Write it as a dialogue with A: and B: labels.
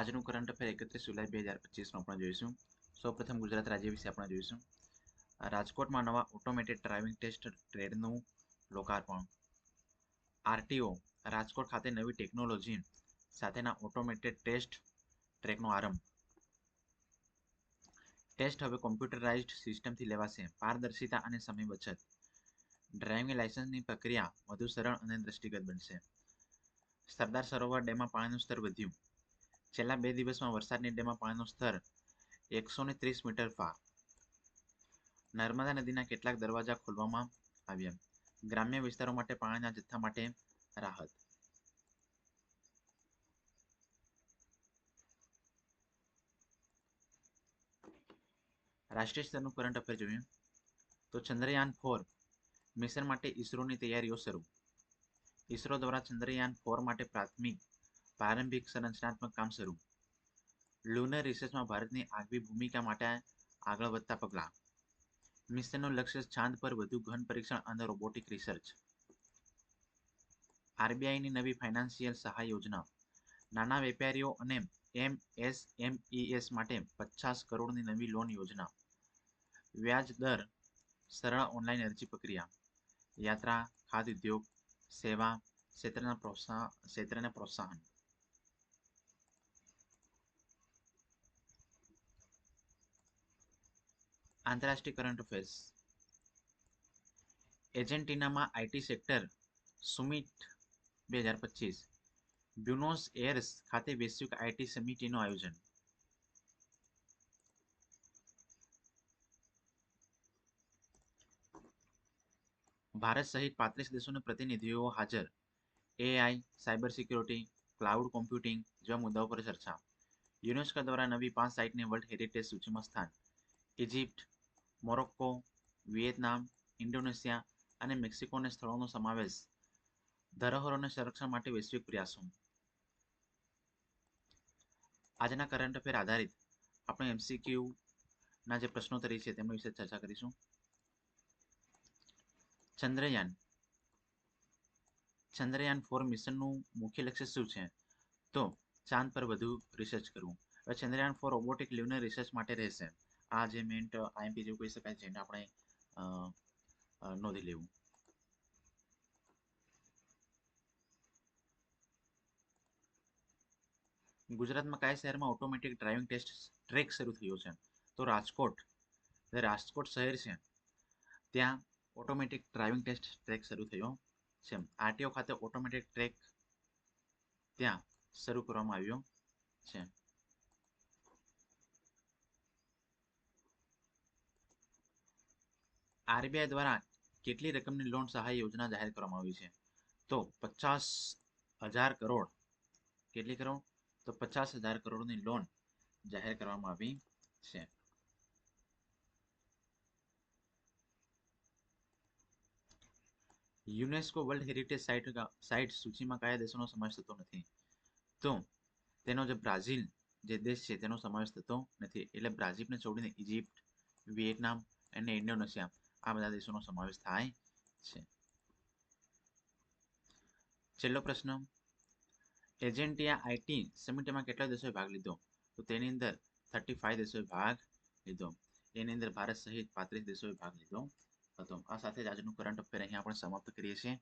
A: આજનું current affair એકત્રીસ જુલાઈ બે હજાર પચીસમાં આપણે જોઈશું. સૌપ્રથમ ગુજરાત રાજ્ય વિશે આપણે જોઈશું. રાજકોટમાં નવા ઓટોમેટેડ ડ્રાઇવિંગ ટેસ્ટ ટ્રેડનું લોકાર્પણ. આરટીઓ, રાજકોટ ખાતે નવી ટેકનોલોજી સાથેના ઓટોમેટેડ ટેસ્ટ ટ્રેકનો આરંભ. ટેસ્ટ હવે કોમ્પ્યુટરાઇઝ્ડ સિસ્ટમથી લેવાશે. પારદર્શિતા અને સમય બચત. ડ્રાઇવિંગ લાયસન્સની પ્રક્રિયા વધુ સરળ અને દ્રષ્ટિગત બનશે. સરદાર સરોવર ડેમમાં પાણીનું સ્તર વધ્યું. છેલ્લા બે દિવસમાં વરસાદની ડેમમાં પાણીનું સ્તર એકસો ને ત્રીસ મીટર પાર નર્મદા નદીના કેટલાક દરવાજા ખોલવામાં આવ્યા. ગ્રામ્ય વિસ્તારો માટે પાણીના જથ્થા માટે રાહત. રાષ્ટ્રીય સ્તરનું કરંટ અફેર જોયું. તો ચંદ્રયાન ફોર મિશન માટે ઇસરોની તૈયારીઓ શરૂ. ઇસરો દ્વારા ચંદ્રયાન ફોર માટે પ્રાથમિક પ્રારંભિક સંરચનાત્મક કામ શરૂ. લુનર રિસર્ચમાં ભારતની આગવી ભૂમિકા માટે આગળ વધતા પગલાં. મિશનનું લક્ષ્ય ચાંદ પર વધુ ઘન પરીક્ષણ અને રોબોટિક રિસર્ચ આરબીઆઈની નવી ફાઇનાન્સિયલ સહાય યોજના. નાના વેપારીઓ અને એમ એસ એમ એસ માટે પચાસ કરોડની નવી લોન યોજના. વ્યાજ દર, સરળ ઓનલાઈન અરજી પ્રક્રિયા. યાત્રા, ખાદ્ય ઉદ્યોગ, સેવા ક્ષેત્રના પ્રોત્સાહન ક્ષેત્રને પ્રોત્સાહન. આંતરરાષ્ટ્રીય કરંટ અફેર્સ એર્જેન્ટિનામાં આઈટી સેક્ટર સુમિટ બે હજાર પચીસ. બ્યુનોસ એર્સ ખાતે વૈશ્વિક આઈટી સમિટીનું આયોજન. ભારત સહિત પાંત્રીસ દેશોના પ્રતિનિધિઓ હાજર. AI cyber security cloud computing જેવા મુદ્દાઓ પર ચર્ચા. યુનેસ્કો દ્વારા નવી પાંચ સાઇટને વર્લ્ડ હેરિટેજ સૂચિમાં સ્થાન. ઇજિપ્ત મોરોક્કો, વિયેતનામ, ઇન્ડોનેશિયા અને મેક્સિકોના સ્થળોનો સમાવેશ ધરોહરોને સંરક્ષણ માટે વૈશ્વિક પ્રયાસો. આજના કરંટ અફેર આધારિત આપણે એમસીક્યુના જે પ્રશ્નોત્તરી છે તેમના વિશે ચર્ચા કરીશું. ચંદ્રયાન. ચંદ્રયાન ફોર મિશનનું મુખ્ય લક્ષ્ય શું છે? તો ચાંદ પર વધુ રિસર્ચ કરવું. હવે Chandrayaan four robotic lunar research માટે રહેશે. આ જે મેન્ટ આઈએમપી જેવું કહી શકાય છે એને આપણે નોંધી લેવું. ગુજરાતમાં કયા શહેરમાં ઓટોમેટિક ડ્રાઇવિંગ ટેસ્ટ ટ્રેક શરૂ થયો છે? તો રાજકોટ જે રાજકોટ શહેર છે. ત્યાં ઓટોમેટિક ડ્રાઇવિંગ ટેસ્ટ ટ્રેક શરૂ થયો છે. આરટીઓ ખાતે ઓટોમેટિક ટ્રેક ત્યાં શરૂ કરવામાં આવ્યો છે. આરબીઆઈ દ્વારા કેટલી રકમની લોન સહાય યોજના જાહેર કરવામાં આવી છે? તો પચાસ હજાર કરોડ. કેટલી કરોડ તો પચાસ હજાર કરોડની લોન જાહેર કરવામાં આવી છે. UNESCO world heritage site site સૂચિમાં કયા દેશોનો સમાવેશ થતો નથી? તો તેનો જે બ્રાઝિલ જે દેશ છે તેનો સમાવેશ થતો નથી. એટલે બ્રાઝિલને છોડીને ઇજિપ્ત વિયેતનામ અને ઇન્ડોનેશિયા આ બધા દેશોનો સમાવેશ થાય છે છેલ્લો પ્રશ્ન એજન્ટિયા આઈટી સમિટમાં કેટલા દેશોએ ભાગ લીધો તો તેની અંદર થર્ટી ફાઈવ દેશોએ ભાગ લીધો એની અંદર ભારત સહિત પાંત્રીસ દેશોએ ભાગ લીધો હતો આ સાથે જ આજનું કરંટ અફેર અહીંયા આપણે સમાપ્ત કરીએ છીએ